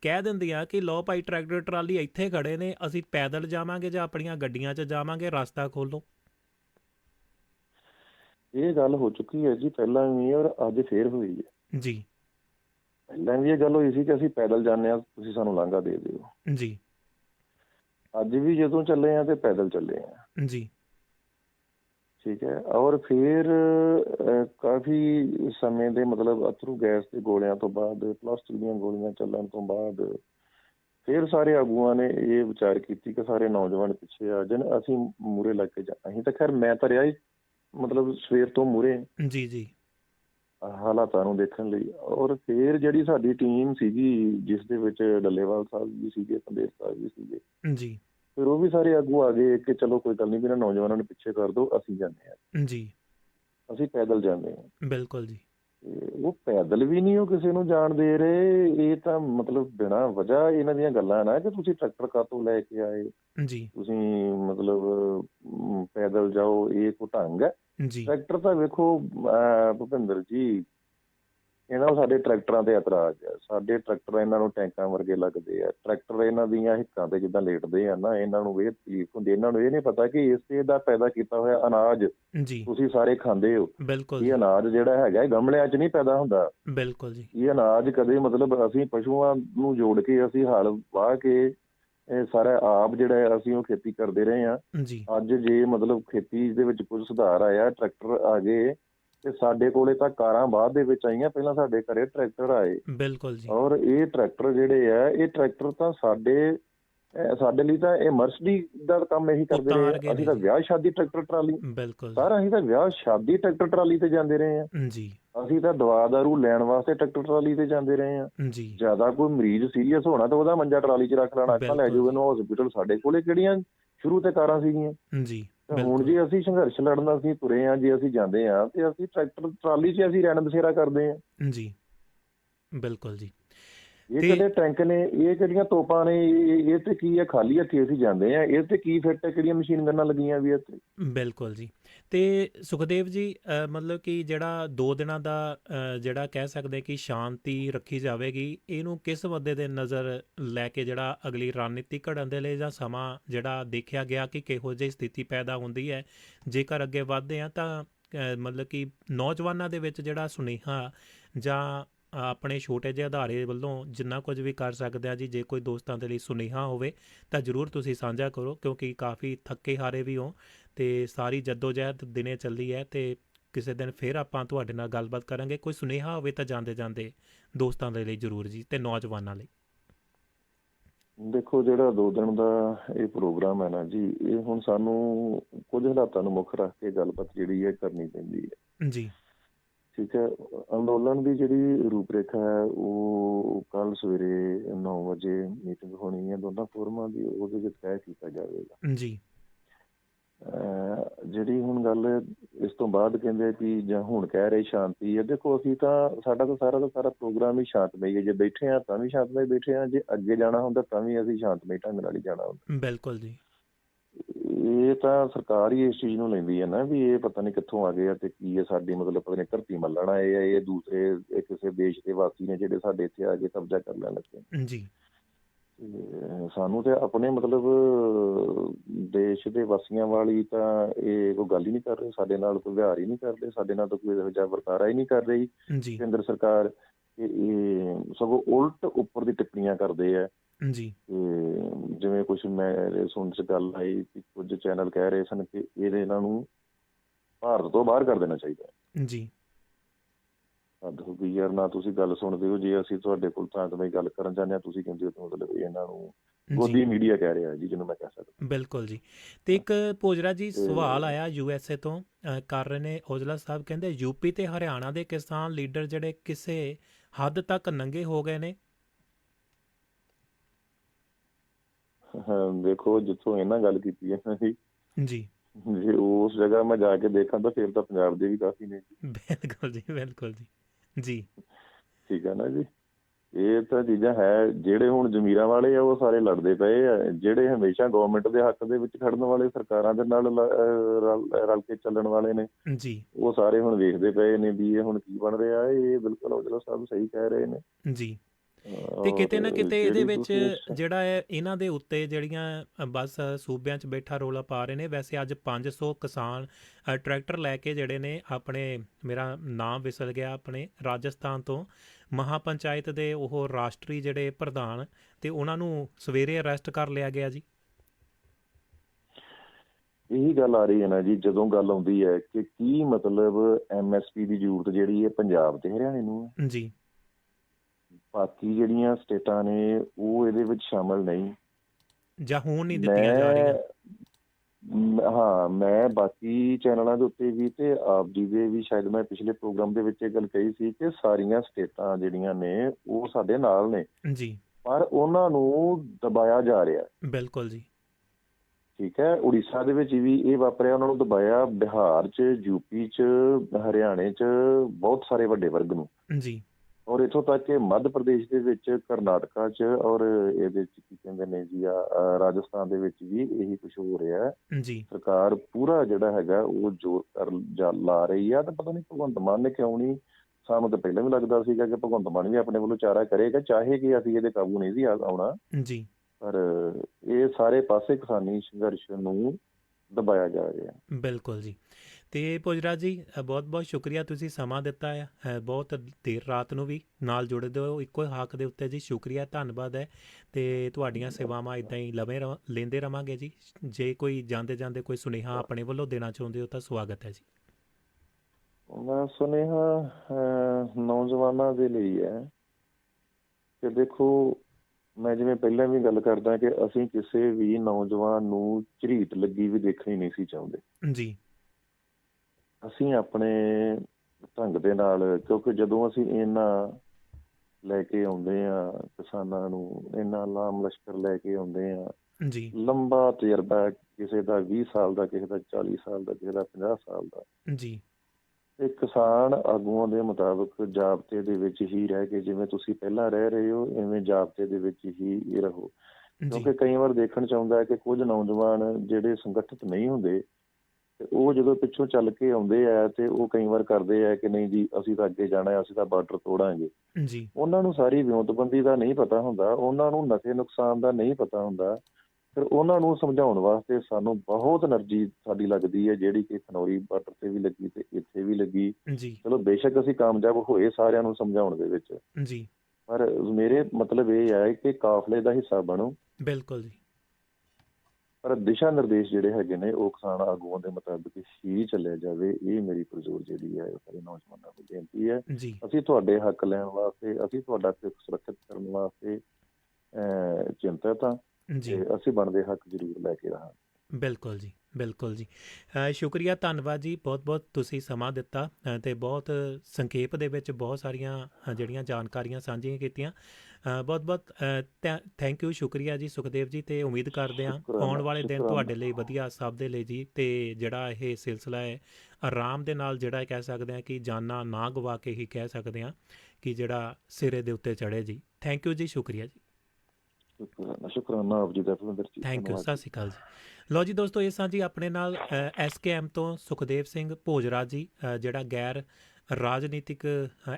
ਕਹਿ ਦਿੰਦੀਆਂ ਕਿ ਲੋ ਭਾਈ ਟਰੈਕਟਰ ਟਰਾਲੀ ਇੱਥੇ ਖੜੇ ਨੇ ਅਸੀਂ ਪੈਦਲ ਜਾਵਾਂਗੇ ਜਾਂ ਆਪਣੀਆਂ ਗੱਡੀਆਂ 'ਚ ਜਾਵਾਂਗੇ ਰਸਤਾ ਖੋਲੋ ਇਹ ਗੱਲ ਹੋ ਚੁੱਕੀ ਹੈ ਜੀ ਪਹਿਲਾਂ ਵੀ ਔਰ ਅੱਜ ਫੇਰ ਹੋਈ ਹੈ। ਜੀ। ਪਹਿਲਾਂ ਵੀ ਇਹ ਗੱਲ ਹੋਈ ਸੀ ਕਿ ਅਸੀਂ ਪੈਦਲ ਜਾਂਦੇ ਆ ਤੁਸੀਂ ਸਾਨੂੰ ਲਾਂਘਾ ਦੇ ਦਿਓ। ਜੀ। ਅੱਜ ਵੀ ਜਦੋਂ ਚੱਲੇ ਆ ਤੇ ਪੈਦਲ ਚੱਲੇ ਆ ਜੀ। ਠੀਕ ਹੈ ਔਰ ਫਿਰ ਕਾਫੀ ਸਮੇਂ ਦੇ ਮਤਲਬ ਅਥਰੂ ਗੈਸ ਦੇ ਗੋਲਿਆਂ ਤੋਂ ਬਾਅਦ ਪਲਾਸਟਿਕ ਦੀਆਂ ਗੋਲੀਆਂ ਚੱਲਣ ਤੋਂ ਬਾਅਦ ਫਿਰ ਸਾਰੇ ਆਗੂਆਂ ਨੇ ਇਹ ਵਿਚਾਰ ਕੀਤੀ ਕਿ ਸਾਰੇ ਨੌਜਵਾਨ ਪਿੱਛੇ ਆ ਜਾਣ ਅਸੀਂ ਮੂਰੇ ਲੱਗ ਕੇ ਜਾ ਅਸੀਂ ਤਾਂ ਖੈਰ ਮੈਂ ਤਾਂ ਰਿਹਾ ਹੀ ਮਤਲਬ ਸਵੇਰ ਤੋਂ ਮੂਰੇ ਜੀ ਜੀ। ਹਾਲਾਤਾਂ ਨੂੰ ਦੇਖਣ ਲਈ। ਔਰ ਫਿਰ ਜਿਹੜੀ ਸਾਡੀ ਟੀਮ ਸੀਗੀ ਜਿਸ ਦੇ ਵਿੱਚ ਡੱਲੇਵਾਲ ਸਾਹਿਬ ਵੀ ਸੀਗੇ ਪੰਦੇਰ ਸਾਹਿਬ ਵੀ ਸੀਗੇ ਜੀ। ਫਿਰ ਉਹ ਵੀ ਸਾਰੇ ਆਗੂ ਆ ਗਏ ਕਿ ਚਲੋ ਕੋਈ ਗੱਲ ਨਹੀਂ ਵੀ ਇਹਨਾਂ ਨੌਜਵਾਨਾਂ ਨੂੰ ਪਿੱਛੇ ਕਰ ਦਿਓ ਅਸੀਂ ਜਾਂਦੇ ਹਾਂ। ਜੀ। ਅਸੀਂ ਪੈਦਲ ਜਾਂਦੇ ਹਾਂ। ਬਿਲਕੁਲ ਜੀ। ਉਹ ਪੈਦਲ ਵੀ ਨਹੀਂ ਉਹ ਕਿਸੇ ਨੂੰ ਜਾਣ ਦੇ ਰਹੇ। ਇਹ ਤਾਂ ਮਤਲਬ ਬਿਨਾਂ ਵਜ੍ਹਾ ਇਹਨਾਂ ਦੀਆਂ ਗੱਲਾਂ ਨਾ ਕਿ ਤੁਸੀਂ ਟਰੈਕਟਰ ਕਾਤੋਂ ਲੈ ਕੇ ਆਏ? ਜੀ। ਤੁਸੀਂ ਮਤਲਬ ਪੈਦਲ ਜਾਓ ਇਹ ਕੋ ਢੰਗ ਹੈ। ਜੀ। ਟਰੈਕਟਰ ਤਾਂ ਵੇਖੋ ਭੁਪਿੰਦਰ ਜੀ ਇਹਨਾਂ ਨੂੰ ਸਾਡੇ ਟਰੈਕਟਰਾਂ ਤੇ ਇਤਰਾਜ਼ ਹੈ। ਸਾਡੇ ਟਰੈਕਟਰ ਇਹਨਾਂ ਨੂੰ ਟੈਂਕਾਂ ਵਰਗੇ ਲੱਗਦੇ ਆ। ਟਰੈਕਟਰ ਇਹਨਾਂ ਦੀਆਂ ਹਿੱਕਾਂ ਤੇ ਜਿੱਦਾਂ ਲੇਟਦੇ ਆ ਨਾ ਇਹਨਾਂ ਨੂੰ ਇਹ ਤਕਲੀਫ ਹੁੰਦੀ ਇਹਨਾਂ ਨੂੰ ਇਹ ਨਹੀਂ ਪਤਾ ਕਿ ਇਸੇ ਦਾ ਪੈਦਾ ਕੀਤਾ ਹੋਇਆ ਅਨਾਜ ਜੀ। ਤੁਸੀਂ ਸਾਰੇ ਖਾਂਦੇ ਹੋ। ਇਹ ਅਨਾਜ ਜਿਹੜਾ ਹੈਗਾ ਇਹ ਗਮਲਿਆਂ 'ਚ ਨਹੀਂ ਪੈਦਾ ਹੁੰਦਾ। ਬਿਲਕੁਲ ਜੀ। ਇਹ ਅਨਾਜ ਕਦੇ ਮਤਲਬ ਅਸੀਂ ਪਸ਼ੂਆਂ ਨੂੰ ਜੋੜ ਕੇ ਅਸੀਂ ਹਲ ਵਾਹ ਕੇ ਇਹ ਸਾਰਾ ਆਪ ਜਿਹੜਾ ਅਸੀਂ ਉਹ ਖੇਤੀ ਕਰਦੇ ਰਹੇ ਆ ਅੱਜ ਜੇ ਮਤਲਬ ਖੇਤੀ ਦੇ ਵਿੱਚ ਕੁਝ ਸੁਧਾਰ ਆਇਆ ਟਰੈਕਟਰ ਆ ਗਏ ਤੇ ਸਾਡੇ ਕੋਲੇ ਤਾਂ ਕਾਰਾਂ ਬਾਅਦ ਦੇ ਵਿੱਚ ਆਈਆਂ ਪਹਿਲਾਂ ਸਾਡੇ ਘਰੇ ਟਰੈਕਟਰ ਆਏ। ਬਿਲਕੁਲ ਜੀ। ਔਰ ਇਹ ਟਰੈਕਟਰ ਜਿਹੜੇ ਆ ਇਹ ਟਰੈਕਟਰ ਤਾਂ ਸਾਡੇ ਸਾਡੇ ਲਈ ਤਾਂ ਇਹ ਮਰਸਡੀ ਦਾ ਕੰਮ ਇਹੀ ਕਰਦੇ ਰਹੇ ਅਸੀਂ ਤਾਂ। ਵਿਆਹ ਸ਼ਾਦੀ ਟਰੈਕਟਰ ਟਰਾਲੀ। ਬਿਲਕੁਲ ਸਾਰਾ ਅਸੀਂ ਤਾਂ ਵਿਆਹ ਸ਼ਾਦੀ ਟਰੈਕਟਰ ਟਰਾਲੀ ਤੇ ਜਾਂਦੇ ਰਹੇ ਆ। ਜੀ। ਅਸੀਂ ਤਾਂ ਦਵਾ ਦਾਰੂ ਲੈਣ ਵਾਸਤੇ ਟਰੈਕਟਰ ਟਰਾਲੀ ਤੇ ਜਾਂਦੇ ਰਹੇ ਆ। ਜੀ। ਜ਼ਿਆਦਾ ਕੋਈ ਮਰੀਜ਼ ਸੀਰੀਅਸ ਹੋਣਾ ਤਾਂ ਉਹਦਾ ਮੰਜਾ ਟਰਾਲੀ 'ਚ ਰੱਖ ਲੈਣਾ। ਅੱਖਾਂ ਲੈ। ਜਾਊਗਾ ਨੂੰ ਹਸਪੀਟਲ ਸਾਡੇ ਕੋਲੇ ਕਿਹੜੀਆਂ ਸ਼ੁਰੂ ਤੇ ਕਾਰਾਂ ਸੀਗੀਆਂ। ਜੀ। ਹੁਣ ਜੇ ਅਸੀਂ ਸੰਘਰਸ਼ ਲੜਨ ਅਸੀਂ ਤੁਰੇ ਆ ਜੇ ਅਸੀਂ ਜਾਂਦੇ ਆ ਤੇ ਅਸੀਂ ਟਰੈਕਟਰ ਟਰਾਲੀ 'ਚ ਅਸੀਂ ਰੈਣ ਬਸੇਰਾ ਕਰਦੇ ਆ ਜੀ। ਬਿਲਕੁਲ ਜੀ। ਇਹ ਜਿਹੜੇ ਟੈਂਕ ਨੇ? ਇਹ ਜਿਹੜੀਆਂ ਤੋਪਾਂ ਨੇ? ਇਹ ਤੇ ਕੀ ਹੈ? ਖਾਲੀ ਹੱਥੀ ਅਸੀਂ ਜਾਂਦੇ ਆ ਇਹ ਤੇ ਕੀ ਫਿੱਟ ਹੈ? ਕਿਹੜੀਆਂ ਮਸ਼ੀਨ ਗੰਨਾਂ ਲੱਗੀਆਂ ਵੀ ਇੱਥੇ? ਬਿਲਕੁਲ ਜੀ। ਤੇ ਸੁਖਦੇਵ ਜੀ ਮਤਲਬ ਕਿ ਜਿਹੜਾ ਦੋ ਦਿਨਾਂ ਦਾ ਜਿਹੜਾ ਕਹਿ ਸਕਦੇ ਕਿ ਸ਼ਾਂਤੀ ਰੱਖੀ ਜਾਵੇਗੀ ਇਹਨੂੰ ਕਿਸ ਮੁੱਦੇ ਦੇ ਨਜ਼ਰ ਲੈ ਕੇ ਜਿਹੜਾ ਅਗਲੀ ਰਣਨੀਤੀ ਘੜਨ ਦੇ ਲਈ ਜਾਂ ਸਮਾਂ ਜਿਹੜਾ ਦੇਖਿਆ ਗਿਆ ਕਿ ਕਿਹੋ ਜਿਹੀ ਸਥਿਤੀ ਪੈਦਾ ਹੁੰਦੀ ਹੈ ਜੇਕਰ ਅੱਗੇ ਵਧਦੇ ਆ ਤਾਂ ਮਤਲਬ ਕਿ ਨੌਜਵਾਨਾਂ ਦੇ ਵਿੱਚ ਜਿਹੜਾ ਸੁਨੇਹਾ ਜਾਂ ਆਪਣੇ ਛੋਟੇ ਜਿਹੇ ਅਦਾਰੇ ਵੱਲੋਂ ਜਿੰਨਾ ਕੁਝ ਵੀ ਕਰ ਸਕਦੇ ਆ ਜੀ ਜੇ ਕੋਈ ਦੋਸਤਾਂ ਦੇ ਲਈ ਸੁਨੇਹਾ ਹੋਵੇ ਤਾਂ ਜਰੂਰ ਤੁਸੀਂ ਸਾਂਝਾ ਕਰੋ ਕਿਉਂਕਿ ਕਾਫੀ ਥੱਕੇ ਹਾਰੇ ਵੀ ਹੋ ਤੇ ਸਾਰੀ ਜਦੋਜਹਿਦ ਦਿਨੇ ਚੱਲੀ ਹੈ ਤੇ ਕਿਸੇ ਦਿਨ ਫੇਰ ਆਪਾਂ ਤੁਹਾਡੇ ਨਾਲ ਗੱਲਬਾਤ ਕਰਾਂਗੇ। ਕੋਈ ਸੁਨੇਹਾ ਹੋਵੇ ਤਾਂ ਜਾਂਦੇ ਜਾਂਦੇ ਦੋਸਤਾਂ ਦੇ ਲਈ ਜਰੂਰ ਜੀ ਤੇ ਨੌਜਵਾਨਾਂ ਲਈ। ਦੇਖੋ ਜਿਹੜਾ ਦੋ ਦਿਨ ਦਾ ਇਹ ਪ੍ਰੋਗਰਾਮ ਹੈ ਨਾ ਜੀ ਇਹ ਹੁਣ ਸਾਨੂੰ ਕੁਝ ਹਾਲਾਤਾਂ ਨੂੰ ਮੁੱਖ ਰੱਖ ਕੇ ਗੱਲਬਾਤ ਜਿਹੜੀ ਹੈ ਕਰਨੀ ਪੈਂਦੀ ਹੈ। ਜੀ। ਠੀਕ ਹੈ ਅੰਦੋਲਨ ਦੀ ਜਿਹੜੀ ਰੂਪਰੇਖਾ ਹੈ ਉਹ ਕੱਲ ਸਵੇਰੇ 9 ਵਜੇ ਮੀਟਿੰਗ ਹੋਣੀ ਹੈ ਦੋਨਾਂ ਫੋਰਮਾਂ ਦੀ ਉਹਦੇ ਵਿੱਚ ਤੈਅ ਕੀਤਾ ਜਾਵੇਗਾ। ਜੀ। ਜਿਹੜੀ ਹੁਣ ਗੱਲ ਇਸ ਤੋਂ ਬਾਅਦ ਕਹਿੰਦੇ ਕਿ ਜਾਂ ਹੁਣ ਕਹਿ ਰਹੇ ਸ਼ਾਂਤੀ ਹੈ ਦੇਖੋ ਅਸੀਂ ਤਾਂ ਸਾਡਾ ਤਾਂ ਸਾਰਾ ਦਾ ਸਾਰਾ ਪ੍ਰੋਗਰਾਮ ਹੀ ਸ਼ਾਂਤਮਈ ਹੈ ਜੇ ਬੈਠੇ ਆ ਤਾਂ ਵੀ ਸ਼ਾਂਤਮਈ ਬੈਠੇ ਆ ਜੇ ਅੱਗੇ ਜਾਣਾ ਹੁੰਦਾ ਤਾਂ ਵੀ ਅਸੀਂ ਸ਼ਾਂਤਮਈ ਢੰਗ ਨਾਲ ਹੀ ਜਾਣਾ ਹੁੰਦਾ। ਬਿਲਕੁਲ ਜੀ। ਇਹ ਤਾਂ ਸਰਕਾਰ ਹੀ ਇਸ ਚੀਜ਼ ਨੂੰ ਲੈਂਦੀ ਹੈ ਨਾ ਵੀ ਇਹ ਪਤਾ ਨਹੀਂ ਕਿੱਥੋਂ ਆ ਗਏ ਆ ਤੇ ਕੀ ਹੈ ਸਾਡੀ ਮਤਲਬ ਪਤਾ ਨਹੀਂ ਧਰਤੀ ਮੱਲਣ ਆ ਇਹ ਦੂਸਰੇ ਇਹ ਕਿਸੇ ਦੇਸ਼ ਦੇ ਵਾਸੀ ਨੇ ਜਿਹੜੇ ਸਾਡੇ ਇੱਥੇ ਆ ਕੇ ਕਬਜ਼ਾ ਕਰ ਲੈਣ ਲੱਗੇ ਜੀ। ਸਾਨੂੰ ਤੇ ਆਪਣੇ ਮਤਲਬ ਦੇਸ਼ ਦੇ ਵਾਸੀਆਂ ਵਾਲੀ ਤਾਂ ਇਹ ਕੋਈ ਗੱਲ ਹੀ ਨਹੀਂ ਕਰ ਰਹੇ ਸਾਡੇ ਨਾਲ ਕੋਈ ਵਿਹਾਰ ਹੀ ਨਹੀਂ ਕਰਦੇ ਸਾਡੇ ਨਾਲ ਤਾਂ ਕੋਈ ਇਹੋ ਜਿਹਾ ਵਰਤਾਰਾ ਹੀ ਨਹੀਂ ਕਰ ਰਹੀ। ਕੇਂਦਰ ਸਰਕਾਰ ਇਹ ਸਗੋਂ ਉਲਟ ਉੱਪਰ ਦੀ ਟਿੱਪਣੀਆਂ ਕਰਦੇ ਆ। ਜੀ। ਤੇ ਜਿਵੇਂ ਕੁਝ ਮੈਂ ਸੁਣ ਚ ਗੱਲ ਆਈ ਕਿ ਕੁਝ ਚੈਨਲ ਕਹਿ ਰਹੇ ਸਨ ਕਿ ਇਹਦੇ ਇਹਨਾਂ ਨੂੰ ਭਾਰਤ ਤੋਂ ਬਾਹਰ ਕਰ ਦੇਣਾ ਚਾਹੀਦਾ। ਹੈ ਜੀ। ਹੱਦ ਹੋ ਗਈ ਯਾਰ ਨਾ ਤੁਸੀਂ ਗੱਲ ਸੁਣਦੇ ਹੋ ਜੇ ਅਸੀਂ ਤੁਹਾਡੇ ਕੋਲ ਤਾਂ ਮੈਂ ਗੱਲ ਕਰਨ ਜਾਂਦੇ ਹਾਂ ਤੁਸੀਂ ਕਹਿੰਦੇ ਹੋ ਮਤਲਬ ਇਹਨਾਂ ਨੂੰ ਗੋਦੀ ਮੀਡੀਆ ਕਹਿ ਰਿਹਾ ਜੀ ਜਿਹਨੂੰ ਮੈਂ ਕਹਿ ਸਕਦਾ। ਬਿਲਕੁਲ ਜੀ। ਤੇ ਇੱਕ ਭੋਜਰਾ ਜੀ ਸਵਾਲ ਆਇਆ ਯੂਐਸਏ ਤੋਂ ਕਰ ਰਹੇ ਨੇ ਔਜਲਾ ਸਾਹਿਬ ਕਹਿੰਦੇ ਯੂਪੀ ਤੇ ਹਰਿਆਣਾ ਦੇ ਕਿਸਾਨ ਲੀਡਰ ਜਿਹੜੇ ਕਿਸੇ ਹੱਦ ਤੱਕ ਨੰਗੇ ਹੋ ਗਏ ਨੇ। ਦੇਖੋ ਜਿੱਥੋਂ ਇਹਨਾਂ ਗੱਲ ਕੀਤੀ ਹੈ ਨਾ ਜੀ। ਜੀ ਉਸ ਜਗ੍ਹਾ ਮੈਂ ਜਾ ਕੇ ਦੇਖਾਂ ਤਾਂ ਫਿਰ ਤਾਂ ਪੰਜਾਬ ਦੇ ਵੀ ਕਾਫੀ ਨੇ ਜੀ। ਬਿਲਕੁਲ ਜੀ ਬਿਲਕੁਲ ਜੀ। ਜੀ। ਠੀਕ ਹੈ ਨਾ ਜੀ। ਇਹ ਤਾਂ ਚੀਜ਼ਾਂ ਹੈ ਜਿਹੜੇ ਹੁਣ ਜ਼ਮੀਰਾਂ ਵਾਲੇ ਆ ਉਹ ਸਾਰੇ ਲੜਦੇ ਪਏ ਆ। ਜਿਹੜੇ ਹਮੇਸ਼ਾ ਗਵਰਨਮੈਂਟ ਦੇ ਹੱਕ ਦੇ ਵਿੱਚ ਖੜਨ ਵਾਲੇ ਸਰਕਾਰਾਂ ਦੇ ਨਾਲ ਰਲ ਰਲ ਕੇ ਚੱਲਣ ਵਾਲੇ ਨੇ। ਜੀ। ਉਹ ਸਾਰੇ ਹੁਣ ਵੇਖਦੇ ਪਏ ਨੇ ਵੀ ਇਹ ਹੁਣ ਕੀ ਬਣ ਰਿਹਾ ਇਹ ਬਿਲਕੁਲ ਔਜਲਾ ਸਾਹਿਬ ਸਹੀ ਕਹਿ ਰਹੇ ਨੇ। ਜੀ। ਤੇ ਕਿਤੇ ਨਾ ਕਿਤੇ ਇਹਦੇ ਵਿੱਚ ਜਿਹੜਾ ਹੈ ਇਹਨਾਂ ਦੇ ਉੱਤੇ ਜਿਹੜੀਆਂ ਬਸ ਸੂਬਿਆਂ 'ਚ ਬੈਠਾ ਰੋਲਾ ਪਾ ਰਹੇ ਨੇ ਵੈਸੇ ਅੱਜ 500 ਕਿਸਾਨ ਟਰੈਕਟਰ ਲੈ ਕੇ ਜਿਹੜੇ ਨੇ ਆਪਣੇ ਮੇਰਾ ਨਾਮ ਵਿਸਰ ਗਿਆ ਆਪਣੇ ਰਾਜਸਥਾਨ ਤੋਂ। ਮਹਾਪੰਚਾਇਤ ਦੇ ਉਹ ਰਾਸ਼ਟਰੀ ਜਿਹੜੇ ਪ੍ਰਧਾਨ ਤੇ ਉਹਨਾਂ ਨੂੰ ਸਵੇਰੇ ਅਰੈਸਟ ਕਰ ਲਿਆ ਗਿਆ ਜੀ। ਇਹੀ ਗੱਲ ਆ ਰਹੀ ਹੈ ਨਾ ਜੀ ਜਦੋਂ ਗੱਲ ਆਉਂਦੀ ਹੈ ਕਿ ਕੀ ਮਤਲਬ ਐਮਐਸਪੀ ਦੀ ਜ਼ਰੂਰਤ ਜਿਹੜੀ ਹੈ ਪੰਜਾਬ ਤੇ ਹਰਿਆਣੇ ਨੂੰ ਹੈ। ਜੀ। ਬਾਕੀ ਜਿਹੜੀਆਂ ਸਟੇਟਾਂ ਨੇ ਉਹ ਇਹਦੇ ਵਿੱਚ ਸ਼ਾਮਲ ਨਹੀਂ। ਜਾਂ ਹੁਣ ਨਹੀਂ ਦਿੱਤੀਆਂ ਜਾ ਰਹੀਆਂ? ਹਾਂ ਮੈਂ ਬਾਕੀ ਚੈਨਲਾਂ ਦੇ ਉੱਤੇ ਵੀ ਤੇ ਆਪ ਜੀ ਦੇ ਵੀ ਸ਼ਾਇਦ ਮੈਂ ਪਿਛਲੇ ਪ੍ਰੋਗਰਾਮ ਦੇ ਵਿੱਚ ਇਹ ਗੱਲ ਕਹੀ ਸੀ ਕਿ ਸਾਰੀਆਂ ਸਟੇਟਾਂ ਜਿਹੜੀਆਂ ਨੇ ਉਹ ਸਾਡੇ ਨਾਲ ਨੇ। ਜੀ। ਪਰ ਉਹਨਾਂ ਨੂੰ ਦਬਾਇਆ ਜਾ ਰਿਹਾ ਬਿਲਕੁਲ ਜੀ। ਠੀਕ ਹੈ ਉੜੀਸਾ ਦੇ ਵਿੱਚ ਵੀ ਇਹ ਵਾਪਰਿਆ ਉਹਨਾਂ ਨੂੰ ਦਬਾਇਆ। ਬਿਹਾਰ 'ਚ ਯੂਪੀ 'ਚ ਹਰਿਆਣੇ 'ਚ ਬਹੁਤ ਸਾਰੇ ਵੱਡੇ ਵਰਗ ਨੂੰ। ਜੀ। ਔਰ ਇਥੋਂ ਤੱਕ ਕਿ ਮੱਧ ਪ੍ਰਦੇਸ਼ ਦੇ ਵਿੱਚ ਕਰਨਾਟਕਾ 'ਚ ਔਰ ਇਹਦੇ 'ਚ ਕੀ ਕਹਿੰਦੇ ਨੇ ਜੀ ਆ ਰਾਜਸਥਾਨ ਦੇ ਵਿੱਚ ਵੀ ਇਹੀ ਕੁਝ ਹੋ ਰਿਹਾ ਹੈ। ਜੀ। ਸਰਕਾਰ ਪੂਰਾ ਜਿਹੜਾ ਹੈਗਾ ਉਹ ਜ਼ੋਰ ਕਰ ਲਾ ਰਹੀ ਆ ਤਾਂ ਪਤਾ ਨਹੀਂ ਭਗਵੰਤ ਮਾਨ ਨੇ ਕਿਉਂ ਨਹੀਂ ਸਾਨੂੰ ਤਾਂ ਪਹਿਲਾਂ ਵੀ ਲੱਗਦਾ ਸੀਗਾ ਕਿ ਭਗਵੰਤ ਮਾਨ ਵੀ ਆਪਣੇ ਵੱਲੋਂ ਚਾਰਾ ਕਰੇਗਾ ਚਾਹੇ ਕਿ ਅਸੀਂ ਇਹਦੇ ਕਾਬੂ ਨਹੀਂ ਸੀ ਆਉਣਾ। ਜੀ। ਪਰ ਇਹ ਸਾਰੇ ਪਾਸੇ ਕਿਸਾਨੀ ਸੰਘਰਸ਼ ਨੂੰ ਦਬਾਇਆ ਜਾ ਰਿਹਾ। ਬਿਲਕੁਲ ਜੀ। ਤੇ ਪੁਜਰਾਜ ਜੀ ਬਹੁਤ ਬਹੁਤ ਸ਼ੁਕਰੀਆ ਤੁਸੀਂ ਸਮਾਂ ਦਿੱਤਾ ਹੈ ਬਹੁਤ ਦੇਰ ਰਾਤ ਨੂੰ ਵੀ ਨਾਲ ਜੁੜਦੇ ਹੋ। ਇੱਕੋ ਹੀ ਹੱਕ ਦੇ ਉੱਤੇ ਜੀ ਸ਼ੁਕਰੀਆ ਧੰਨਵਾਦ ਹੈ। ਤੇ ਤੁਹਾਡੀਆਂ ਸੇਵਾਵਾਂ ਇਦਾਂ ਹੀ ਲਵੇਂ ਲੈਂਦੇ ਰਵਾਂਗੇ ਜੀ। ਜੇ ਕੋਈ ਜਾਂਦੇ ਜਾਂਦੇ ਕੋਈ ਸੁਨੇਹਾ ਆਪਣੇ ਵੱਲੋਂ ਦੇਣਾ ਚਾਹੁੰਦੇ ਹੋ ਤਾਂ ਸਵਾਗਤ ਹੈ ਜੀ। ਮੈਂ ਸੁਨੇਹਾ ਨੌਜਵਾਨਾਂ ਦੇ ਲਈ ਹੈ ਕਿ ਦੇਖੋ ਮੈਂ ਜਿਵੇਂ ਪਹਿਲਾਂ ਵੀ ਗੱਲ ਕਰਦਾ ਕਿ ਅਸੀਂ ਕਿਸੇ ਵੀ ਨੌਜਵਾਨ ਨੂੰ ਝਰੀਟ ਲੱਗੀ ਵੀ ਦੇਖਣੀ ਨਹੀਂ ਸੀ ਚਾਹੁੰਦੇ। ਜੀ। ਅਸੀਂ ਆਪਣੇ ਢੰਗ ਦੇ ਨਾਲ ਕਿਉਂਕਿ ਜਦੋਂ ਅਸੀਂ ਇਹਨਾਂ ਲੈ ਕੇ ਆਉਂਦੇ ਆ ਕਿਸਾਨਾਂ ਨੂੰ ਇਹਨਾਂ ਲਾਮ ਲਸ਼ਕਰ ਲੈ ਕੇ ਆਉਂਦੇ ਆ ਜੀ। ਲੰਬਾ ਤਜਰਬਾ ਕਿਸੇ ਦਾ 20 ਸਾਲ ਦਾ ਕਿਸੇ ਦਾ 40 ਸਾਲ ਦਾ ਕਿਸੇ ਦਾ 50 ਸਾਲ ਦਾ। ਜੀ। ਇਹ ਕਿਸਾਨ ਆਗੂਆਂ ਦੇ ਮੁਤਾਬਕ ਜਾਬਤੇ ਦੇ ਵਿੱਚ ਹੀ ਰਹਿ ਕੇ ਜਿਵੇਂ ਤੁਸੀਂ ਪਹਿਲਾਂ ਰਹਿ ਰਹੇ ਹੋ ਐਵੇਂ ਜਾਬਤੇ ਦੇ ਵਿੱਚ ਹੀ ਰਹੋ। ਕਿਉਂਕਿ ਕਈ ਵਾਰ ਦੇਖਣ ਚ ਆਉਂਦਾ ਹੈ ਕਿ ਕੁਝ ਨੌਜਵਾਨ ਜਿਹੜੇ ਸੰਗਠਿਤ ਨਹੀਂ ਹੁੰਦੇ ਤੇ ਉਹ ਜਦੋਂ ਪਿੱਛੋਂ ਚੱਲ ਕੇ ਆਉਂਦੇ ਆ ਤੇ ਉਹ ਕਈ ਵਾਰ ਕਰਦੇ ਆ ਕਿ ਨਹੀਂ ਜੀ ਅਸੀਂ ਤਾਂ ਅੱਗੇ ਜਾਣਾ ਹੈ ਅਸੀਂ ਤਾਂ ਬਾਰਡਰ ਤੋੜਾਂਗੇ। ਜੀ। ਉਹਨਾਂ ਨੂੰ ਸਾਰੀ ਵਿਉਂਤਬੰਦੀ ਦਾ ਨਹੀਂ ਪਤਾ ਹੁੰਦਾ ਉਹਨਾਂ ਨੂੰ ਨਫੇ ਨੁਕਸਾਨ ਦਾ ਨਹੀਂ ਪਤਾ ਹੁੰਦਾ। ਫਿਰ ਉਹਨਾਂ ਨੂੰ ਸਮਝਾਉਣ ਵਾਸਤੇ ਸਾਨੂੰ ਬਹੁਤ એનર્ਜੀ ਸਾਡੀ ਲੱਗਦੀ ਹੈ ਜਿਹੜੀ ਕਿ ਖਨੌਰੀ ਬਾਰਡਰ ਤੇ ਵੀ ਲੱਗੀ ਤੇ ਇੱਥੇ ਵੀ ਲੱਗੀ। ਚਲੋ ਬੇਸ਼ੱਕ ਅਸੀਂ ਕਾਮਯਾਬ ਹੋਏ ਸਾਰਿਆਂ ਨੂੰ ਸਮਝਾਉਣ ਦੇ ਵਿੱਚ। ਜੀ। ਪਰ ਮੇਰੇ ਮਤਲਬ ਇਹ ਹੈ ਕਿ ਕਾਫਲੇ ਦਾ ਹਿੱਸਾ ਬਣੋ। ਬਿਲਕੁਲ ਜੀ। ਪਰ ਦਿਸ਼ਾ ਨਿਰਦੇਸ਼ ਜਿਹੜੇ ਹੈਗੇ ਨੇ ਉਹ ਕਿਸਾਨ ਆਗੂਆਂ ਦੇ ਮੁਤਾਬਕ ਹੀ ਚੱਲਿਆ ਜਾਵੇ। ਇਹ ਮੇਰੀ ਪ੍ਰਜ਼ੋਰ ਜਿਹੜੀ ਹੈ ਉਹ ਸਾਰੇ ਨੌਜਵਾਨਾਂ ਨੂੰ ਬੇਨਤੀ ਹੈ। ਅਸੀਂ ਤੁਹਾਡੇ ਹੱਕ ਲੈਣ ਵਾਸਤੇ ਅਸੀਂ ਤੁਹਾਡਾ ਹਿੱਤ ਸੁਰੱਖਿਅਤ ਕਰਨ ਵਾਸਤੇ ਚਿੰਤਤ ਹਾਂ ਜੀ। ਅਸੀਂ ਬਣਦੇ ਹੱਕ ਜ਼ਰੂਰ ਲੈ ਕੇ ਰਹਾਂਗੇ। ਬਿਲਕੁਲ ਜੀ। ਬਿਲਕੁਲ ਜੀ। ਸ਼ੁਕਰੀਆ ਧੰਨਵਾਦ ਜੀ। ਬਹੁਤ ਬਹੁਤ ਤੁਸੀਂ ਸਮਾਂ ਦਿੱਤਾ ਤੇ ਬਹੁਤ ਸੰਖੇਪ ਦੇ ਵਿੱਚ ਬਹੁਤ ਸਾਰੀਆਂ ਜਿਹੜੀਆਂ ਜਾਣਕਾਰੀਆਂ ਸਾਂਝੀਆਂ ਕੀਤੀਆਂ। ਬਹੁਤ ਬਹੁਤ ਥੈਂਕ ਯੂ ਸ਼ੁਕਰੀਆ ਜੀ ਸੁਖਦੇਵ ਜੀ ਤੇ ਉਮੀਦ ਕਰਦੇ ਹਾਂ ਆਉਣ ਵਾਲੇ ਦਿਨ। ਤੁਹਾਡੇ ਲਈ ਵਧੀਆ ਸਭ ਦੇ ਲਈ ਜੀ ਤੇ ਜਿਹੜਾ ਇਹ ਸਿਲਸਿਲਾ ਹੈ ਆਰਾਮ ਦੇ ਨਾਲ ਜਿਹੜਾ ਕਹਿ ਸਕਦੇ ਹਾਂ ਕਿ ਜਾਨਾਂ ਨਾ ਗਵਾ ਕੇ ਹੀ ਕਹਿ ਸਕਦੇ ਹਾਂ ਕਿ ਜਿਹੜਾ ਸਿਰੇ ਦੇ ਉੱਤੇ ਚੜੇ ਜੀ। ਥੈਂਕ ਯੂ ਜੀ ਸ਼ੁਕਰੀਆ ਜੀ। ਸ਼ੁਕਰਾਨਾ ਸ਼ੁਕਰਾਨਾ ਆਪ ਜੀ ਦਾ ਭਵਿੰਦਰ ਜੀ ਥੈਂਕ ਯੂ ਸਤਿ ਸ਼੍ਰੀ ਅਕਾਲ ਜੀ। ਲੋ ਜੀ ਦੋਸਤੋ ਇਹ ਸਾਂ ਜੀ ਆਪਣੇ ਨਾਲ ਐਸਕੇਐਮ ਤੋਂ ਸੁਖਦੇਵ ਸਿੰਘ ਭੋਜਰਾਜ ਜੀ ਜਿਹੜਾ ਗੈਰ ਰਾਜਨੀਤਿਕ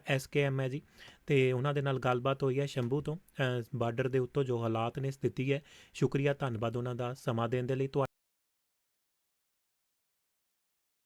ਐਸਕੇਐਮ ਹੈ ਜੀ। ਤੇ ਉਹਨਾਂ ਦੇ ਨਾਲ ਗੱਲਬਾਤ ਹੋਈ ਹੈ ਸ਼ੰਭੂ ਤੋਂ ਬਾਰਡਰ ਦੇ ਉੱਤੋਂ ਜੋ ਹਾਲਾਤ ਨੇ ਸਥਿਤੀ ਹੈ। ਸ਼ੁਕਰੀਆ ਧੰਨਵਾਦ ਉਹਨਾਂ ਦਾ ਸਮਾਂ ਦੇਣ ਦੇ ਲਈ। ਤੁਹਾਡਾ